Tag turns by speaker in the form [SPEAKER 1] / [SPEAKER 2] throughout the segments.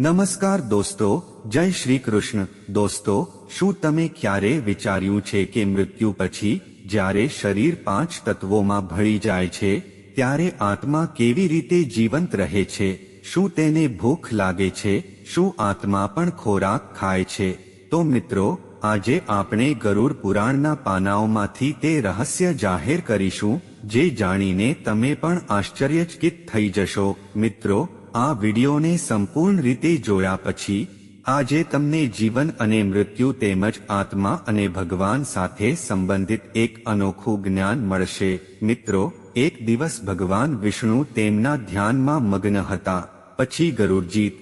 [SPEAKER 1] નમસ્કાર દોસ્તો, જય શ્રી કૃષ્ણ. દોસ્તો, શું તમે ક્યારે વિચાર્યું છે કે મૃત્યુ પછી, જ્યારે શરીર પાંચ તત્વોમાં ભળી જાય છે, ત્યારે આત્મા કેવી રીતે જીવંત રહે છે? શું તેને ભૂખ લાગે છે? શું આત્મા પણ ખોરાક ખાય છે? તો મિત્રો, આજે આપણે ગરુડ પુરાણના પાનાઓમાંથી તે રહસ્ય જાહેર કરીશું, જે જાણીને તમે પણ આશ્ચર્યચકિત થઈ જશો. મિત્રો આ વિડીયોને સંપૂર્ણ રીતે જોયા પછી, આજે તમને જીવન અને મૃત્યુ તેમજ આત્મા અને ભગવાન સાથે સંબંધિત એક અનોખું જ્ઞાન મળશે. મિત્રો, એક દિવસ ભગવાન વિષ્ણુ તેમના ધ્યાનમાં મગ્ન હતા. પછી ગરુડજી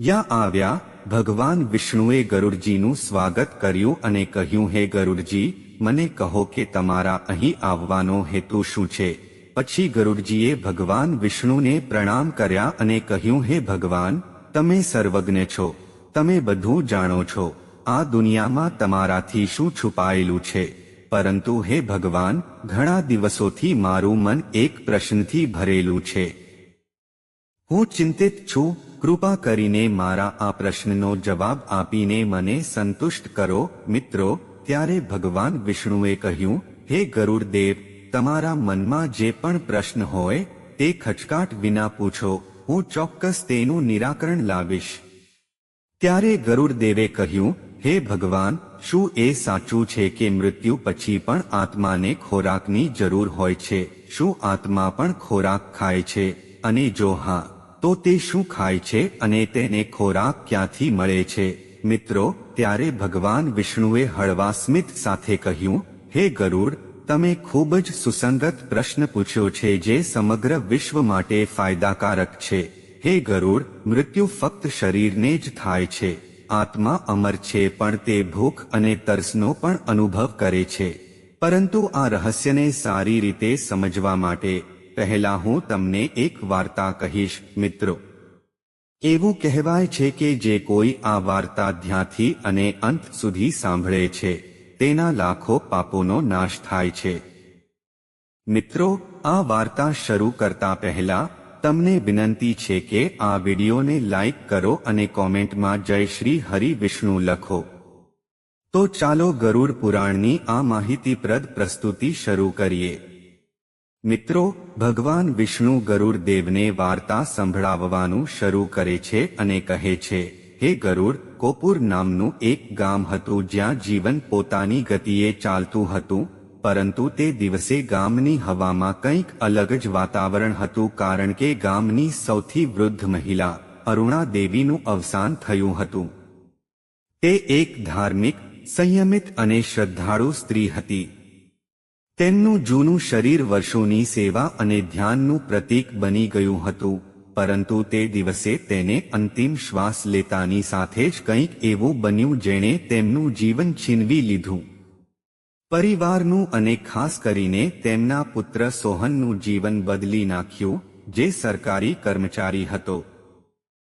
[SPEAKER 1] યા આવ્યા. ભગવાન વિષ્ણુએ ગરુડજીનું સ્વાગત કર્યું અને કહ્યું, હે ગરુડજી, મને કહો કે તમારા અહીં આવવાનો હેતુ શું છે? પછી ગરુડજીએ ભગવાન વિષ્ણુને પ્રણામ કર્યા અને કહ્યું, હે ભગવાન, તમે સર્વજ્ઞ છો. તમે બધું જાણો છો. આ દુનિયામાં તમારાથી શું છુપાયેલું છે? પરંતુ હે ભગવાન, ઘણા દિવસોથી મારું મન એક પ્રશ્નથી ભરેલું છે. હું ચિંતિત છું. કૃપા કરીને મારા આ પ્રશ્નનો જવાબ આપીને મને સંતુષ્ટ કરો. મિત્રો, ત્યારે ભગવાન વિષ્ણુએ કહ્યું, હે ગરુડદેવ તમારા મનમાં જે પણ પ્રશ્ન હોય, તે ખચકાટ વિના પૂછો. હું ચોક્કસ તેનું નિરાકરણ લાવીશ. ત્યારે ગરુડદેવે કહ્યું, હે ભગવાન, શું એ સાચું છે કે મૃત્યુ પછી પણ આત્માને ખોરાકની જરૂર હોય છે? શું આત્મા પણ ખોરાક ખાય છે? અને જો હા, તો તે શું ખાય છે અને તેને ખોરાક ક્યાંથી મળે છે? મિત્રો, ત્યારે ભગવાન વિષ્ણુએ હળવા સ્મિત સાથે કહ્યું, હે ગરુડ તમે ખૂબ જ સુસંગત પ્રશ્ન પૂછ્યો છે જે સમગ્ર વિશ્વ માટે ફાયદાકારક છે. હે ગરુડ, મૃત્યુ ફક્ત શરીરને જ થાય છે. આત્મા અમર છે પણ તે ભૂખ અને તરસનો પણ અનુભવ કરે છે. પરંતુ આ રહસ્યને સારી રીતે સમજવા માટે પહેલા હું તમને એક વાર્તા કહીશ, મિત્રો. એવું કહેવાય છે કે જે કોઈ આ વાર્તા ધ્યાથી અને અંત સુધી સાંભળે છે. તેના લાખો પાપોનો નાશ થાય છે. મિત્રો, આ વાર્તા શરૂ કરતા પહેલા, તમને વિનંતી છે કે આ વિડીયોને લાઈક કરો અને કોમેન્ટમાં જય શ્રી હરિ વિષ્ણુ લખો. તો ચાલો ગરુડ પુરાણની આ માહિતીપ્રદ પ્રસ્તુતિ શરૂ કરીએ. મિત્રો, ભગવાન વિષ્ણુ ગરુડ દેવને વાર્તા સંભળાવવાનું શરૂ કરે છે અને કહે છે હે ગરુડ, કોપુર નામનું એક ગામ હતું જ્યાં જીવન પોતાની ગતિએ ચાલતું હતું, પરંતુ તે દિવસે ગામની હવામાં કંઈક અલગ જ વાતાવરણ હતું કારણ કે ગામની સૌથી વૃદ્ધ મહિલા, અરુણા દેવીનું અવસાન થયું હતું. તે એક ધાર્મિક, સંયમિત અને શ્રદ્ધાળુ સ્ત્રી હતી. તેમનું જૂનું શરીર વર્ષોની સેવા અને ધ્યાનનું પ્રતીક બની ગયું હતું. પરંતુ તે દિવસે તેને અંતિમ શ્વાસ લેતાની સાથે જ કંઈક એવું બન્યું જેણે તેમનું જીવન છીનવી લીધું. પરિવારનું અને ખાસ કરીને તેમના પુત્ર સોહનનું જીવન બદલી નાખ્યું, જે સરકારી કર્મચારી હતો.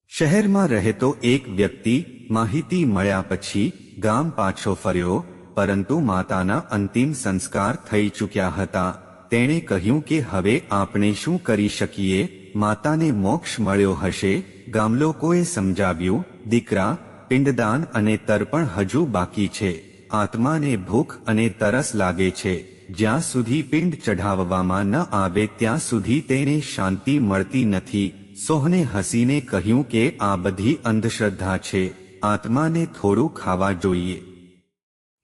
[SPEAKER 1] શહેરમાં રહેતો એક વ્યક્તિ માહિતી મળ્યા પછી ગામ પાછો ફર્યો, પરંતુ માતાના અંતિમ સંસ્કાર થઈ ચૂક્યા હતા. તેણે કહ્યું કે હવે આપણે શું કરી શકીએ? માતાને મોક્ષ મળ્યો હશે, ગામલોકોએ સમજાવ્યું, દીકરા, પિંડદાન અને તર્પણ હજુ બાકી છે. આત્માને ભૂખ અને તરસ લાગે છે. જ્યાં સુધી પિંડ ચઢાવવામાં ન આવે, ત્યાં સુધી તેને શાંતિ મળતી નથી. સોહને હસીને કહ્યું કે આ બધી અંધશ્રદ્ધા છે. આત્માને થોડું ખાવા જોઈએ.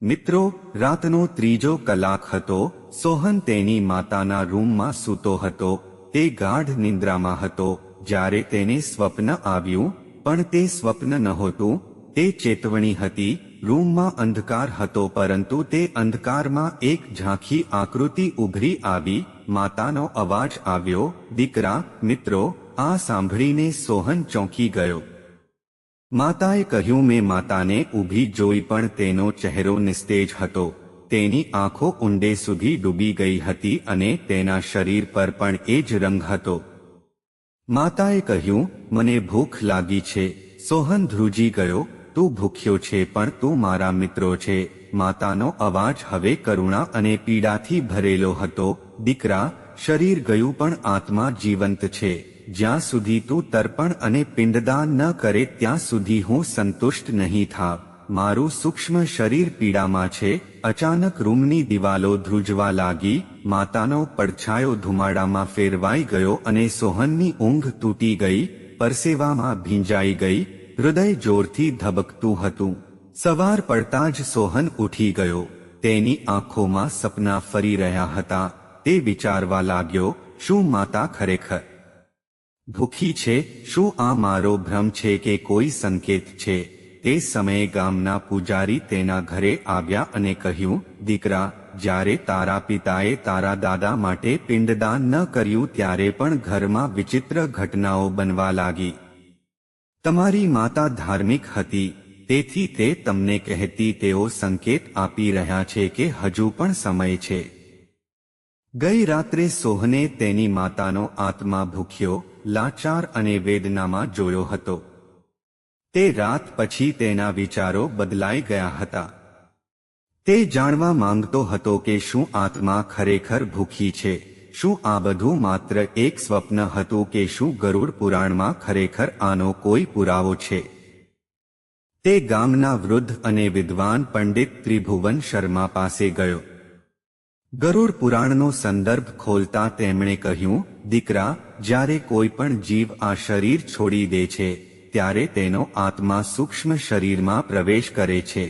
[SPEAKER 1] મિત્રો, રાતનો ત્રીજો કલાક હતો. સોહન તેની માતાના રૂમમાં સૂતો હતો. તે ગાઢ નિંદ્રામાં હતો, જ્યારે તેને સ્વપ્ન આવ્યું, પણ તે સ્વપ્ન નહોતું, તે ચેતવણી હતી, રૂમમાં અંધકાર હતો પરંતુ તે અંધકારમાં એક ઝાંખી આકૃતિ ઉભરી આવી, માતાનો અવાજ આવ્યો, દીકરા, મિત્રો, આ સાંભળીને સોહન ચોંકી ગયો. માતાએ કહ્યું, મેં માતાને ઊભી જોઈ પણ તેનો ચહેરો નિસ્તેજ હતો. તેની આંખો ઊંડે સુધી ડૂબી ગઈ હતી અને તેના શરીર પર પણ એ જ રંગ હતો. માતાએ કહ્યું, મને ભૂખ લાગી છે. સોહન ધ્રુજી ગયો. તું ભૂખ્યો છે, પણ તું મારા મિત્રો છે. માતાનો અવાજ હવે કરુણા અને પીડાથી ભરેલો હતો. દીકરા, શરીર ગયું પણ આત્મા જીવંત છે. જ્યાં સુધી તું તર્પણ અને પિંડદાન ન કરે, ત્યાં સુધી હું સંતુષ્ટ નહીં થાવ. મારું સૂક્ષ્મ શરીર પીડામાં છે, અચાનક રૂમની દિવાલો ધ્રુજવા લાગી, માતાનો પડછાયો ધુમાડામાં ફેરવાઈ ગયો અને સોહનની ઊંઘ તૂટી ગઈ, પરસેવામાં ભીંજાઈ ગઈ, હૃદય જોરથી ધબકતું હતું. સવાર પડતા જ સોહન ઉઠી ગયો. તેની આંખોમાં સપના ફરી રહ્યા હતા. તે વિચારવા લાગ્યો, શું માતા ખરેખર ભૂખી છે? શું આ મારો ભ્રમ છે કે કોઈ સંકેત છે? તે સમયે ગામના પૂજારી તેના ઘરે આવ્યા અને કહ્યું, દીકરા, જ્યારે તારા પિતાએ તારા દાદા માટે પિંડદાન ન કર્યું ત્યારે પણ ઘરમાં વિચિત્ર ઘટનાઓ બનવા લાગી. તમારી માતા ધાર્મિક હતી, તેથી તે તમને કહેતી તેઓ સંકેત આપી રહ્યા છે કે હજુ પણ સમય છે. ગઈ રાત્રે સોહને તેની માતાનો આત્મા ભૂખ્યો, લાચાર અને વેદનામાં જોયો હતો. તે રાત પછી તેના વિચારો બદલાઈ ગયા હતા. તે જાણવા માંગતો હતો કે શું આત્મા ખરેખર ભૂખી છે, શું આ બધું માત્ર એક સ્વપ્ન હતું કે શું ગરુડ પુરાણમાં ખરેખર આનો કોઈ પુરાવો છે. તે ગામના વૃદ્ધ અને વિદ્વાન પંડિત ત્રિભુવન શર્મા પાસે ગયો. ગરુડ પુરાણનો સંદર્ભ ખોલતા તેમણે કહ્યું, દીકરા, જ્યારે કોઈ પણ જીવ આ શરીર છોડી દે છે ત્યારે તેનો આત્મા સૂક્ષ્મ શરીરમાં પ્રવેશ કરે છે.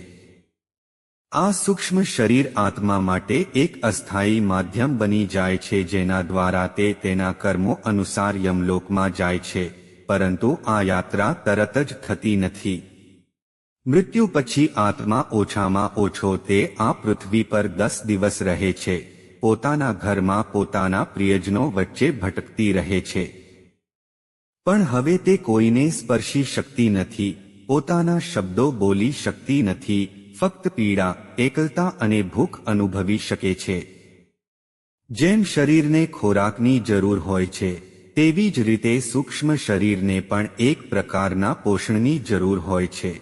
[SPEAKER 1] આ સૂક્ષ્મ શરીર આત્મા માટે એક અસ્થાયી માધ્યમ બની જાય છે જેના દ્વારા તે તેના કર્મો અનુસાર યમલોકમાં જાય છે, પરંતુ આ યાત્રા તરત જ થતી નથી. મૃત્યુ પછી આત્મા ઓછામાં ઓછો તે આ પૃથ્વી પર દસ દિવસ રહે છે, પોતાના ઘરમાં પોતાના પ્રિયજનો વચ્ચે ભટકતી રહે છે. પણ હવે તે કોઈને સ્પર્શી શકતી નથી, પોતાના શબ્દો બોલી શકતી નથી, ફક્ત પીડા, એકલતા અને ભૂખ અનુભવી શકે છે. જેમ શરીરને ખોરાકની જરૂર હોય છે, તેવી જ રીતે સૂક્ષ્મ શરીરને પણ એક પ્રકારના પોષણની જરૂર હોય છે.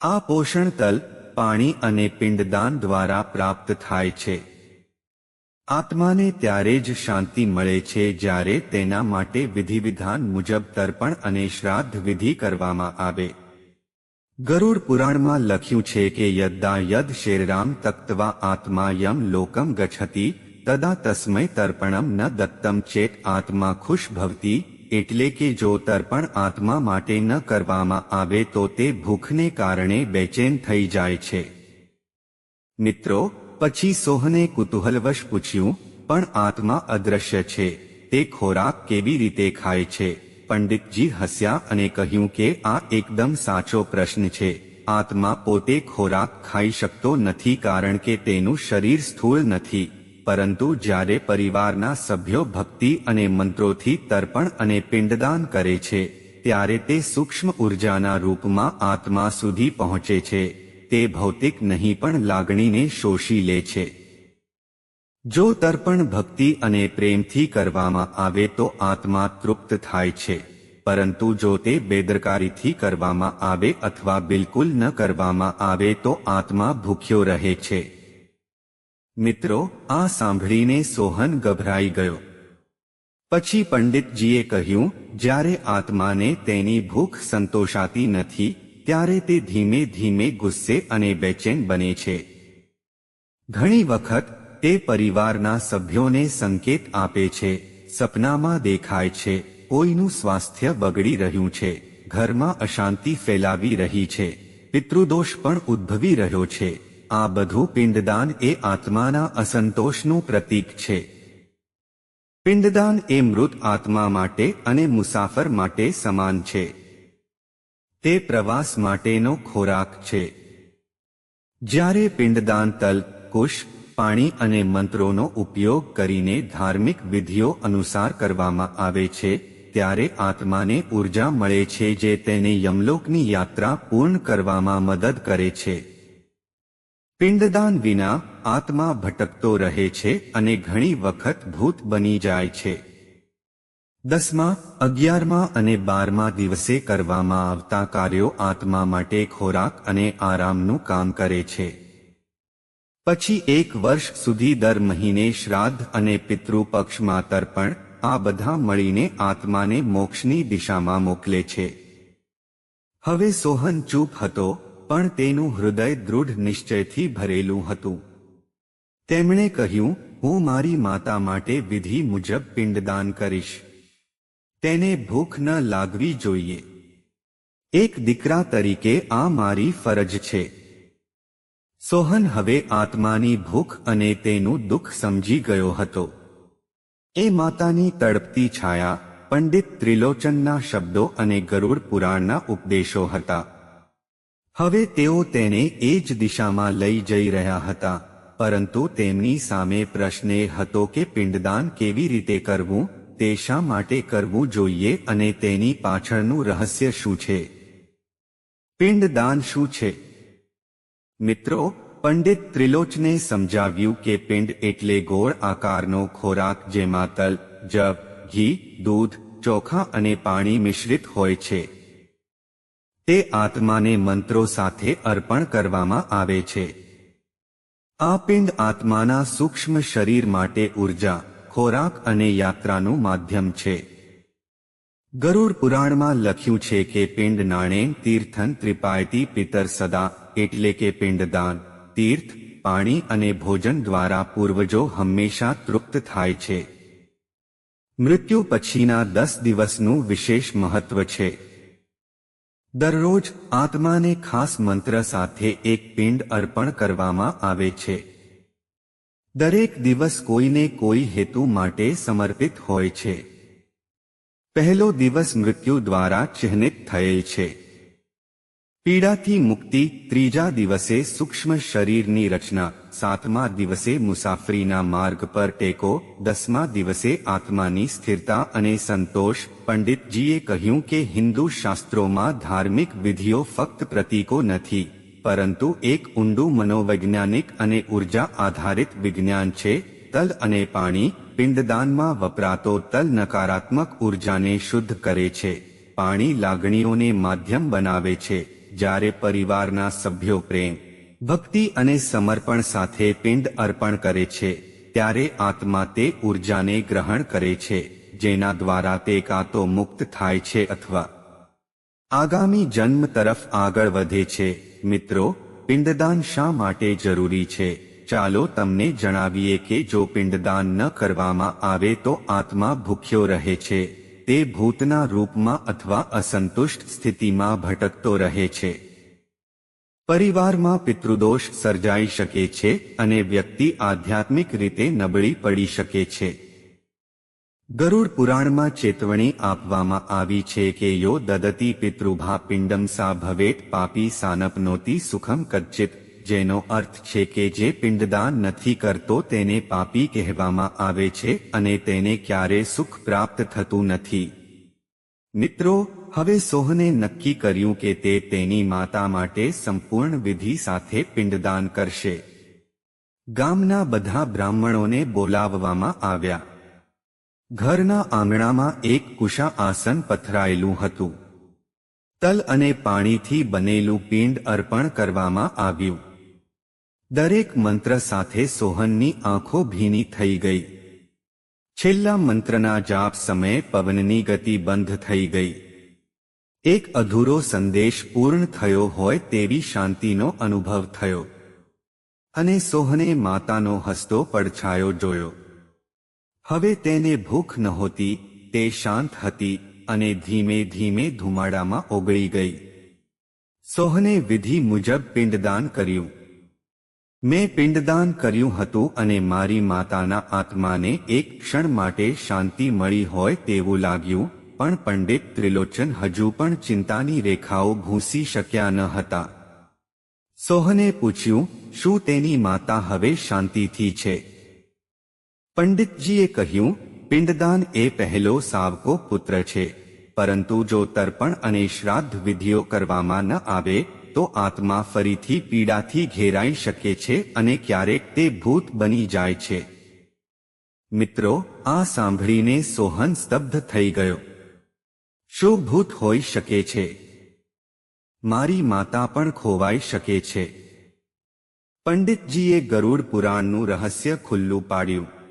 [SPEAKER 1] આ પોષણ તલ, પાણી અને પિંડદાન દ્વારા પ્રાપ્ત થાય છે. આત્માને ત્યારે જ શાંતિ મળે છે જ્યારે તેના માટે વિધિવિધાન મુજબ તર્પણ અને શ્રાદ્ધ વિધિ કરવામાં આવે. ગરુડ પુરાણમાં લખ્યું છે કે યદ્દા યદ શેરરામ તક્તવા આત્મા યમ લોકમ ગચ્છતી, તદા તસ્મય તર્પણમ ન દત્તમ ચેત આત્મા ખુશ ભવતી, એટલે કે જો તર્પણ આત્મા માટે ન કરવામાં આવે તો તે ભૂખને કારણે બેચેન થઈ જાય છે. મિત્રો પછી સોહને કુતૂહલવશ પૂછ્યું, પણ આત્મા અદ્રશ્ય છે, તે ખોરાક કેવી રીતે ખાય છે? પંડિતજી હસ્યા અને કહ્યું કે, આ એકદમ સાચો પ્રશ્ન છે. આત્મા પોતે ખોરાક ખાઈ શકતો નથી કારણ કે તેનું શરીર સ્થૂળ નથી. પરંતુ જ્યારે પરિવારના સભ્યો ભક્તિ અને મંત્રોથી તર્પણ અને પિંડદાન કરે છે, ત્યારે તે સૂક્ષ્મ ઉર્જાના રૂપમાં આત્મા સુધી પહોંચે છે. તે ભૌતિક નહીં પણ લાગણીને શોષી લે છે. જો તર્પણ ભક્તિ અને પ્રેમથી કરવામાં આવે તો આત્મા તૃપ્ત થાય છે, પરંતુ જો તે બેદરકારીથી કરવામાં આવે અથવા બિલકુલ ન કરવામાં આવે તો આત્મા ભૂખ્યો રહે છે. મિત્રો, આ સાંભળીને સોહન ગભરાઈ ગયો. પછી પંડિતજીએ કહ્યું, જ્યારે આત્માને તેની ભૂખ સંતોષાતી નથી ત્યારે તે ધીમે ધીમે ગુસ્સે અને બેચેન બને છે. ઘણી વખત, તે પરિવારના સભ્યોને સંકેત આપે છે, સપનામાં દેખાય છે, કોઈનું સ્વાસ્થ્ય બગડી રહ્યું છે, ઘરમાં અશાંતિ ફેલાવી રહી છે, પિતૃદોષ પણ ઉદ્ભવી રહ્યો છે, આ બધું પિંડદાન એ આત્માના અસંતોષનું પ્રતીક છે. પિંડદાન એ મૃત આત્મા માટે અને મુસાફર માટે સમાન છે. તે પ્રવાસ માટેનો ખોરાક છે. જ્યારે પિંડદાન તલ કુશ પાણી અને મંત્રોનો ઉપયોગ કરીને ધાર્મિક વિધિઓ અનુસાર કરવામાં આવે છે, ત્યારે આત્માને ઊર્જા મળે છે જે તેને યમલોકની યાત્રા પૂર્ણ કરવામાં મદદ કરે છે. પિંડદાન વિના આત્મા ભટકતો રહે છે અને ઘણી વખત ભૂત બની જાય છે. દસમા, અગિયારમા અને બારમા દિવસે કરવામાં આવતા કાર્યો આત્મા માટે ખોરાક અને આરામનું કામ કરે છે. પછી એક વર્ષ સુધી દર મહિને શ્રાદ્ધ અને પિતૃપક્ષમાં તર્પણ આ બધા મળીને આત્માને મોક્ષની દિશામાં મોકલે છે. હવે સોહન ચૂપ હતો, પણ તેનું હૃદય દૃઢ નિશ્ચયથી ભરેલું હતું. તેમણે કહ્યું, હું મારી માતા માટે વિધિ મુજબ પિંડદાન કરીશ. તેને ભૂખ ન લાગવી જોઈએ. એક દીકરા તરીકે આ મારી ફરજ છે. સોહન હવે આત્માની ભૂખ અને તેનું દુઃખ સમજી ગયો હતો. એ માતાની તડપતી છાયા, પંડિત ત્રિલોચનના શબ્દો અને ગરુડ પુરાણના ઉપદેશો હતા. હવે તેઓ તેને એ જ દિશામાં લઈ જઈ રહ્યા હતા, પરંતુ તેમની સામે પ્રશ્ને હતો કે પિંડદાન કેવી રીતે કરવું? તે શા માટે કરવું જોઈએ અને તેની પાછળનું રહસ્ય શું છે? પિંડદાન શું છે? મિત્રો, પંડિત ત્રિલોચને સમજાવ્યું કે પિંડ એટલે ગોળ આકારનો ખોરાક જેમાં તલ જવ ઘી, દૂધ, ચોખા અને પાણી મિશ્રિત હોય છે. તે આત્માને મંત્રો સાથે અર્પણ કરવામાં આવે છે. આ પિંડ આત્માના સૂક્ષ્મ શરીર માટે ઊર્જા ખોરાક અને યાત્રાનું માધ્યમ છે. ગરુડ પુરાણમાં લખ્યું છે કે પિંડ નાણેન તીર્થન ત્રિપાયતી પિતર સદા, એટલે કે પિંડદાન, તીર્થ, પાણી અને ભોજન દ્વારા પૂર્વજો હંમેશા તૃપ્ત થાય છે. મૃત્યુ પછીના દસ દિવસનું વિશેષ મહત્વ છે. દરરોજ આત્માને ખાસ મંત્ર સાથે એક પિંડ અર્પણ કરવામાં આવે છે. દરેક દિવસ કોઈને કોઈ હેતુ માટે સમર્પિત હોય છે. પહેલો દિવસ મૃત્યુ દ્વારા ચિહ્નિત થયેલ છે. પીડાથી મુક્તિ ત્રીજા દિવસે સૂક્ષ્મ શરીરની રચના, સાતમા દિવસે મુસાફરીના માર્ગ પર ટેકો, દસમા દિવસે આત્માની સ્થિરતા અને સંતોષ, પંડિતજીએ કહ્યું કે હિન્દુ શાસ્ત્રોમાં ધાર્મિક વિધિઓ ફક્ત પ્રતીકો નથી. પરંતુ એક ઊંડું મનોવૈજ્ઞાનિક અને ઊર્જા આધારિત વિજ્ઞાન છે, તલ અને પાણી પિંડદાનમાં વપરાતો તલ નકારાત્મક ઉર્જાને શુદ્ધ કરે છે. પાણી લાગણીઓને માધ્યમ બનાવે છે, જ્યારે પરિવારના સભ્યો પ્રેમ, ભક્તિ અને સમર્પણ સાથે પિંડ અર્પણ કરે છે, ત્યારે આત્મા તે ઉર્જાને ગ્રહણ કરે છે, જેના દ્વારા તે કાં તો મુક્ત થાય છે અથવા આગામી જન્મ તરફ આગળ વધે છે. મિત્રો, પિંડદાન શા માટે જરૂરી છે? ચાલો તમને જણાવીએ કે જો પિંડદાન ન કરવામાં આવે તો આત્મા ભૂખ્યો રહે છે. તે ભૂતના રૂપમાં અથવા અસંતુષ્ટ સ્થિતિમાં ભટકતો રહે છે. પરિવારમાં પિતૃદોષ સર્જાઈ શકે છે અને વ્યક્તિ આધ્યાત્મિક રીતે નબળી પડી શકે છે. ગરુડ પુરાણમાં ચેતવણી આપવામાં આવી છે કે યો દદતી પિતૃભા પિંડમ સા ભવેત પાપી સાનપનોતી સુખમ કચ્ચિત, જેનો અર્થ છે કે જે પિંડદાન નથી કરતો તેને પાપી કહેવામાં આવે છે અને તેને ક્યારે સુખ પ્રાપ્ત થતું નથી. મિત્રો, હવે સોહને નક્કી કર્યું કે તે તેની માતા માટે સંપૂર્ણ વિધિ સાથે પિંડદાન કરશે. ગામના બધા બ્રાહ્મણોને બોલાવવામાં આવ્યા. ઘરના આંગણામાં એક કુશા આસન પથરાયેલું હતું. તલ અને પાણીથી બનેલું પિંડ અર્પણ કરવામાં આવ્યું. દરેક મંત્ર સાથે સોહનની આંખો ભીની થઈ ગઈ. છેલ્લા મંત્રના જાપ સમયે પવનની ગતિ બંધ થઈ ગઈ. એક અધૂરો સંદેશ પૂર્ણ થયો હોય તેવી શાંતિનો અનુભવ થયો. અને સોહને માતાનો હસતો પડછાયો જોયો. હવે તેને ભૂખ નહોતી તે શાંત હતી અને ધીમે ધીમે ધુમાડામાં ઓગળી ગઈ. સોહને વિધિ મુજબ પિંડદાન કર્યું. મેં પિંડદાન કર્યું હતું અને મારી માતાના આત્માને એક ક્ષણ માટે શાંતિ મળી હોય તેવું લાગ્યું, પણ પંડિત ત્રિલોચન હજુ પણ ચિંતાની રેખાઓ ભૂંસી શક્યા ન હતા. સોહને પૂછ્યું, શું તેની માતા હવે શાંતિથી છે? પંડિતજીએ કહ્યું, પિંડદાન એ પહેલો સાવકો પુત્ર છે. પરંતુ જો તર્પણ અને શ્રાદ્ધ વિધિઓ કરવામાં ન આવે, તો આત્મા ફરીથી પીડાથી ઘેરાઈ શકે છે અને ક્યારેક તે ભૂત બની જાય છે. મિત્રો, આ સાંભળીને સોહન સ્તબ્ધ થઈ ગયો. શું ભૂત હોઈ શકે છે? મારી માતા પણ ખોવાઈ શકે છે. પંડિતજીએ ગરુડ પુરાણનું રહસ્ય ખુલ્લું પાડ્યું.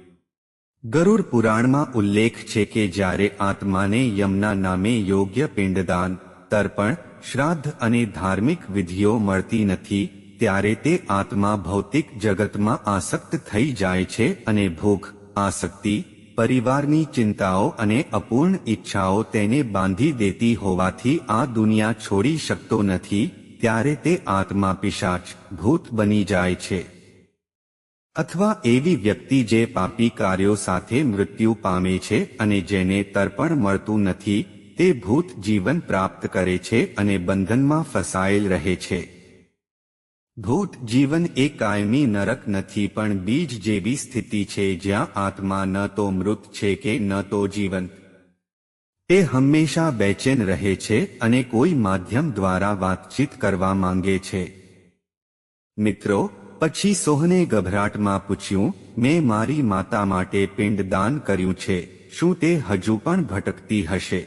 [SPEAKER 1] ગરુડ પુરાણમાં ઉલ્લેખ છે કે જ્યારે આત્માને યમના નામે યોગ્ય પિંડદાન, તર્પણ, શ્રાદ્ધ અને ધાર્મિક વિધિઓ મળતી નથી, ત્યારે તે આત્મા ભૌતિક જગતમાં આસક્ત થઈ જાય છે અને ભૂખ આસક્તિ, પરિવારની ચિંતાઓ અને અપૂર્ણ ઈચ્છાઓ તેને બાંધી દેતી હોવાથી આ દુનિયા છોડી શકતો નથી, ત્યારે તે આત્મા પિશાચ, ભૂત બની જાય છે. અથવા એવી વ્યક્તિ જે પાપી કાર્યો સાથે મૃત્યુ પામે છે અને જેને તર્પણ મળતું નથી, તે ભૂત જીવન પ્રાપ્ત કરે છે અને બંધનમાં ફસાયેલ રહે છે. ભૂત જીવન એ કાયમી નરક નથી પણ બીજ જેવી સ્થિતિ છે જ્યાં આત્મા ન તો મૃત છે કે ન તો જીવંત. તે હંમેશા બેચેન રહે છે અને કોઈ માધ્યમ દ્વારા વાતચીત કરવા માંગે છે. મિત્રો પછી સોહને ગભરાટમાં પૂછ્યું, મેં મારી માતા માટે પિંડદાન કર્યું છે, શું તે હજુ પણ ભટકતી હશે?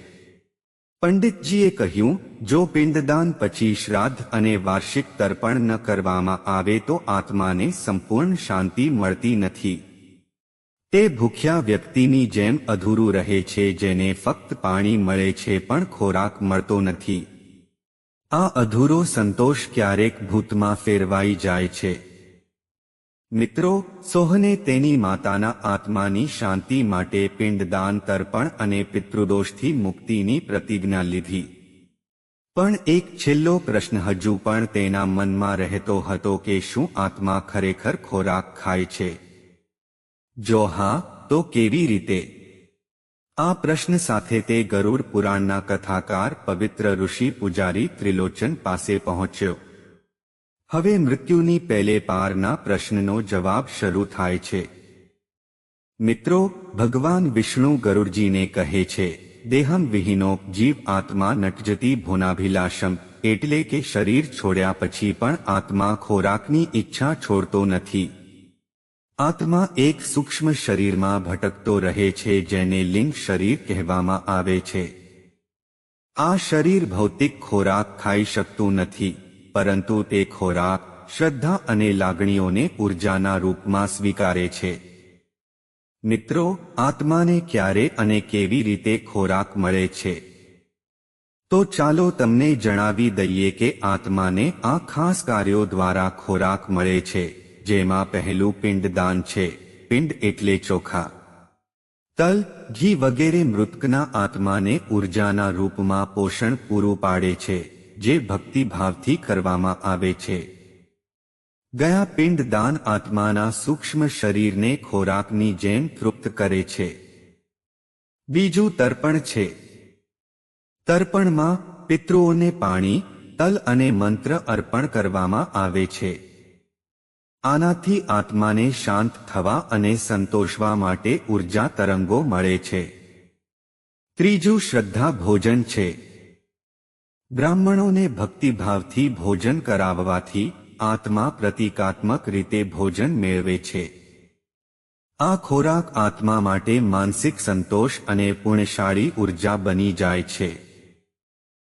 [SPEAKER 1] પંડિતજીએ કહ્યું, જો પિંડદાન પછી શ્રાદ્ધ અને વાર્ષિક તર્પણ ન કરવામાં આવે તો આત્માને સંપૂર્ણ શાંતિ મળતી નથી. તે ભૂખ્યા વ્યક્તિની જેમ અધૂરું રહે છે, જેને ફક્ત પાણી મળે છે પણ ખોરાક મળતો નથી. આ અધૂરો સંતોષ ક્યારેક ભૂતમાં ફેરવાઈ જાય છે. મિત્રો, સોહને તેની માતાના આત્માની શાંતિ માટે પિંડદાન તર્પણ અને પિતૃદોષથી મુક્તિની પ્રતિજ્ઞા લીધી. પણ એક છેલ્લો પ્રશ્ન હજુ પણ તેના મનમાં રહેતો હતો કે શું આત્મા ખરેખર ખોરાક ખાય છે? જો હા, તો કેવી રીતે? આ પ્રશ્ન સાથે તે ગરુડ પુરાણના કથાકાર પવિત્ર ઋષિ પૂજારી ત્રિલોચન પાસે પહોંચ્યો. હવે મૃત્યુની પહેલે પારના પ્રશ્નનો જવાબ શરૂ થાય છે. મિત્રો, ભગવાન વિષ્ણુ ગરુડજીને કહે છે, દેહમ વિહીનો જીવ આત્મા નટજતી ભોનાભિલાષમ, એટલે કે શરીર છોડ્યા પછી પણ આત્મા ખોરાકની ઈચ્છા છોડતો નથી. આત્મા એક સૂક્ષ્મ શરીરમાં ભટકતો રહે છે જેને લિંગ શરીર કહેવામાં આવે છે. આ શરીર ભૌતિક ખોરાક ખાઈ શકતું નથી. પરંતુ તે ખોરાક, શ્રદ્ધા અને લાગણીઓને ઉર્જાના રૂપમાં સ્વીકારે છે. મિત્રો, આત્માને ક્યારે અને કેવી રીતે ખોરાક મળે છે? તો ચાલો તમને જણાવી દઈએ કે આત્માને આ ખાસ કાર્યો દ્વારા ખોરાક મળે છે, જેમાં પહેલું પિંડદાન છે. પિંડ એટલે ચોખા. તલ, ઘી વગેરે મૃતકના આત્માને ઉર્જાના રૂપમાં પોષણ પૂરું પાડે છે. જે ભક્તિભાવથી કરવામાં આવે છે. ગયા પિંડ દાન આત્માના સૂક્ષ્મ શરીરને ખોરાકની જેમ તૃપ્ત કરે છે. બીજું તર્પણ છે. તર્પણમાં પિતૃઓને પાણી, તલ અને મંત્ર અર્પણ કરવામાં આવે છે. આનાથી આત્માને શાંત થવા અને સંતોષવા માટે ઊર્જા તરંગો મળે છે. ત્રીજું શ્રદ્ધા ભોજન છે. બ્રાહ્મણોને ભક્તિભાવથી ભોજન કરાવવાથી આત્મા પ્રતિકાત્મક રીતે ભોજન મેળવે છે. આ ખોરાક આત્મા માટે માનસિક સંતોષ અને પુણ્યશાળી ઊર્જા બની જાય છે.